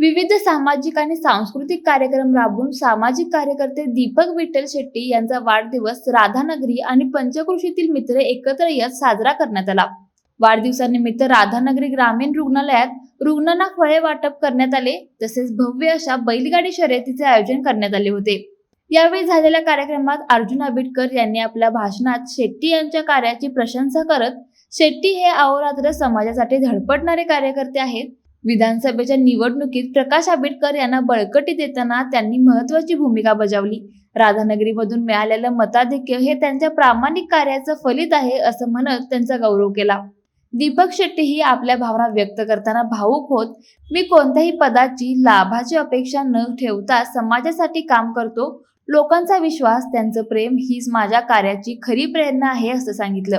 विविध सामाजिक आणि सांस्कृतिक कार्यक्रम राबवून सामाजिक कार्यकर्ते दीपक विठ्ठल शेट्टी यांचा वाढदिवस राधानगरी आणि पंचकृषीतील मित्र एकत्र येत साजरा करण्यात आला. वाढदिवसानिमित्त राधानगरी ग्रामीण रुग्णालयात रुग्णांना फळे वाटप करण्यात आले तसेच भव्य अशा बैलगाडी शर्यतीचे आयोजन करण्यात आले होते. यावेळी झालेल्या कार्यक्रमात अर्जुन आबिटकर यांनी आपल्या भाषणात शेट्टी यांच्या कार्याची प्रशंसा करत शेट्टी हे अहोरात्र समाजासाठी धडपडणारे कार्यकर्ते आहेत. विधानसभेच्या निवडणुकीत प्रकाश आंबेडकर यांना बळकटी देताना त्यांनी महत्वाची भूमिका बजावली. राधानगरीमधून मिळालेलं मताधिक्य हे त्यांच्या प्रामाणिक कार्याचं फलित आहे असं म्हणत त्यांचा गौरव केला. दीपक शेट्टी ही आपल्या भावना व्यक्त करताना भावूक होत मी कोणत्याही पदाची लाभाची अपेक्षा न ठेवता समाजासाठी काम करतो. लोकांचा विश्वास त्यांचं प्रेम हीच माझ्या कार्याची खरी प्रेरणा आहे असं सांगितलं.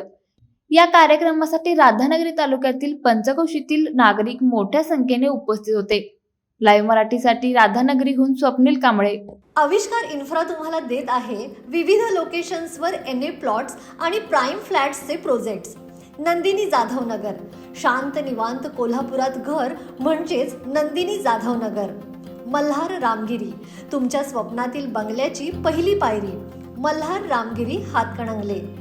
या कार्यक्रमासाठी राधानगरी तालुक्यातील पंचकोशीतील नागरिक मोठ्या संख्येने उपस्थित होते. लाईव्ह मराठीसाठी राधानगरीहून स्वप्नील कांबळे. आविष्कार इन्फ्रा तुम्हाला देत आहे विविध लोकेशन्सवर एन ए प्लॉट्स आणि प्राईम फ्लॅट्सचे प्रोजेक्ट्स नंदिनी जाधव नगर. शांत निवांत कोल्हापुरात घर म्हणजेच नंदिनी जाधव नगर. मल्हार रामगिरी. तुमच्या स्वप्नातील बंगल्याची पहिली पायरी. मल्हार रामगिरी हातकणंगले.